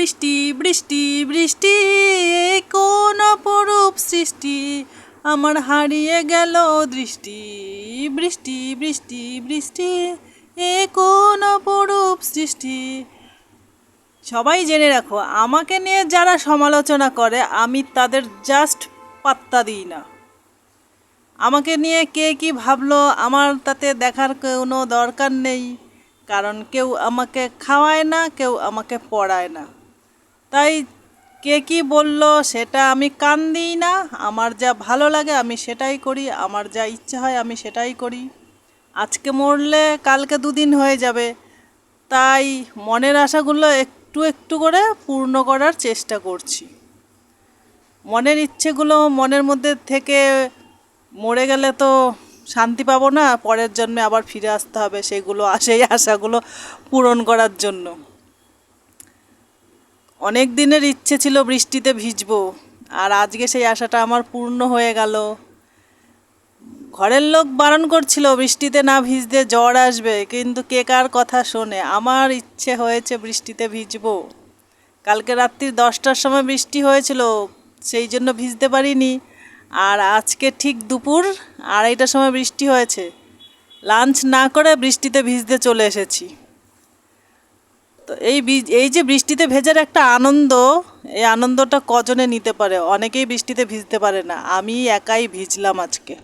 বৃষ্টি বৃষ্টি বৃষ্টি কোন অপরূপ সৃষ্টি? আমার হারিয়ে গেল দৃষ্টি, বৃষ্টি বৃষ্টি বৃষ্টি, এ কোন অপরূপ সৃষ্টি? সবাই জেনে রাখো, আমাকে নিয়ে যারা সমালোচনা করে, আমি তাদের জাস্ট পাত্তা দিই না। আমাকে নিয়ে কে কি ভাবলো, আমার তাতে দেখার কোনো দরকার নেই, কারণ কেউ আমাকে খাওয়ায় না, কেউ আমাকে পড়ায় না। তাই কে কি বলল সেটা আমি কান দিই না। আমার যা ভালো লাগে আমি সেটাই করি, আমার যা ইচ্ছা হয় আমি সেটাই করি। আজকে মরলে কালকে দুদিন হয়ে যাবে। তাই মনের আশাগুলো একটু একটু করে পূর্ণ করার চেষ্টা করছি। মনের ইচ্ছেগুলো মনের মধ্যে থেকে মরে গেলে তো শান্তি পাবো না, পরের জন্মে আবার ফিরে আসতে হবে, সেগুলো, সেই আশাগুলো পূরণ করার জন্য। অনেক দিনের ইচ্ছে ছিল বৃষ্টিতে ভিজবো, আর আজকে সেই আশাটা আমার পূর্ণ হয়ে গেল। ঘরের লোক বারণ করছিল, বৃষ্টিতে না ভিজতে জ্বর আসবে, কিন্তু কে কার কথা শোনে? আমার ইচ্ছে হয়েছে বৃষ্টিতে ভিজবো। কালকে রাত্রির দশটার সময় বৃষ্টি হয়েছিল, সেই জন্য ভিজতে পারিনি। আর আজকে ঠিক দুপুর আড়াইটার সময় বৃষ্টি হয়েছে। লাঞ্চ না করে বৃষ্টিতে ভিজতে চলে এসেছি। তো এই এই যে বৃষ্টিতে ভেজার একটা আনন্দ, এই আনন্দটা কজনে নিতে পারে? অনেকেই বৃষ্টিতে ভিজতে পারে না। আমি একাই ভিজলাম আজকে।